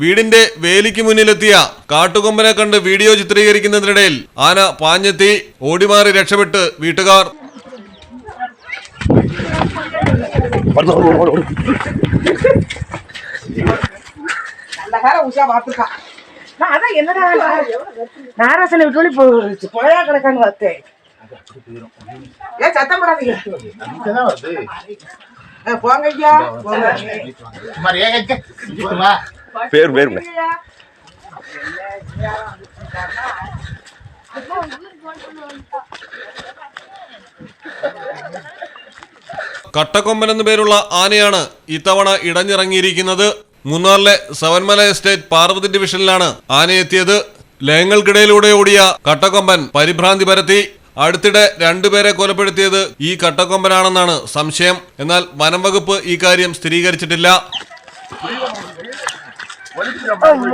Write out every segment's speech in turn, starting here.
വീടിന്റെ വേലിക്ക് മുന്നിലെത്തിയ കാട്ടുകൊമ്പനെ കണ്ട് വീഡിയോ ചിത്രീകരിക്കുന്നതിനിടയിൽ ആന പാഞ്ഞെത്തി ഓടിമാറി രക്ഷപ്പെട്ട് വീട്ടുകാർ நல்ல காலம் உஷா பாத்துக்கா நான் அதான் என்னடா நாராசனை விட்டு போயிடுச்சு புழையா கிடக்கான்னு பார்த்தேன் ஏன் சத்தம் போடாதீங்க இங்கதான் வருது ஏ, போங்க ஐயா போங்க மரியாதை வா பேர் பேருங்க ஐயா. കട്ടക്കൊമ്പൻ എന്നു പേരുള്ള ആനയാണ് ഇത്തവണ ഇടഞ്ഞിറങ്ങിയിരിക്കുന്നത് മൂന്നാറിലെ സവൻമല എസ്റ്റേറ്റ് പാർവതി ഡിവിഷനിലാണ് ആനയെത്തിയത് ലയങ്ങൾക്കിടയിലൂടെ ഓടിയ കട്ടക്കൊമ്പൻ പരിഭ്രാന്തി പരത്തി അടുത്തിടെ രണ്ടുപേരെ കൊലപ്പെടുത്തിയത് ഈ കട്ടക്കൊമ്പനാണെന്നാണ് സംശയം. എന്നാൽ വനം വകുപ്പ് ഈ കാര്യം സ്ഥിരീകരിച്ചിട്ടില്ല.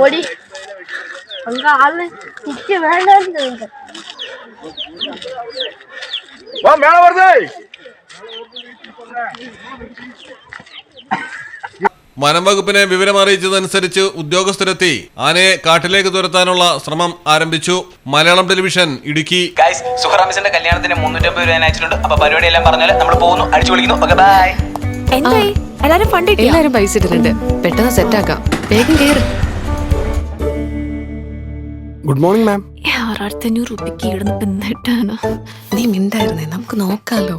மொடி വനം വകുപ്പിനെ വിവരം അറിയിച്ചതനുസരിച്ച് ഉദ്യോഗസ്ഥരെത്തി. ആനയെ കാട്ടിലേക്ക് തുരത്താനുള്ള ശ്രമം ആരംഭിച്ചു. മലയാളം ടെലിവിഷൻ ഇടുക്കി. സുഹറാമിസിന്റെ കല്യാണത്തിന് മുന്നൂറ്റമ്പത് രൂപ ഞാൻ അയച്ചിട്ടുണ്ട് അപ്പൊ പരിപാടി എല്ലാം പറഞ്ഞാൽ നമ്മൾ പോകുന്നു. അടിച്ചു വിളിക്കുന്നു ഓക്കെ ബൈ എന്തായി? എല്ലാരും ഫണ്ട് കിട്ടിയോ? എല്ലാരും പൈസ ഇട്ടിട്ടുണ്ട്. പെട്ടെന്ന് സെറ്റ് ആക്കാം. വേഗം കേറ്. ഗുഡ് മോർണിംഗ് മാം ആറായിരത്തി അഞ്ഞൂറ് റുപ്യക്ക് ഇടുന്ന പിന്നിട്ടാണ് നീ മിണ്ടായിരുന്നേ. നമുക്ക് നോക്കാലോ.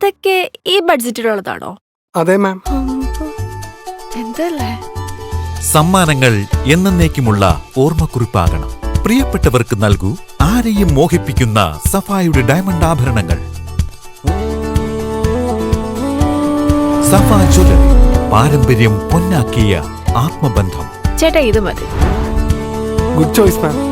ഇതൊക്കെ ഈ ബഡ്ജറ്റിലുള്ളതാണോ? അതെ മാം. എന്തല്ലേ? സമ്മാനങ്ങൾ എന്നേക്കുമുള്ള ഓർമ്മക്കുറിപ്പാകണം. പ്രിയപ്പെട്ടവർക്ക് നൽകൂ ആരെയും മോഹിപ്പിക്കുന്ന സഫായുടെ ഡയമണ്ട് ആഭരണങ്ങൾ. സഫ ജ്വല്ലറി പാരമ്പര്യം പൊന്നാക്കിയ ആത്മബന്ധം. ചേട്ടാ ഇത് മതി. Good choice ma'am.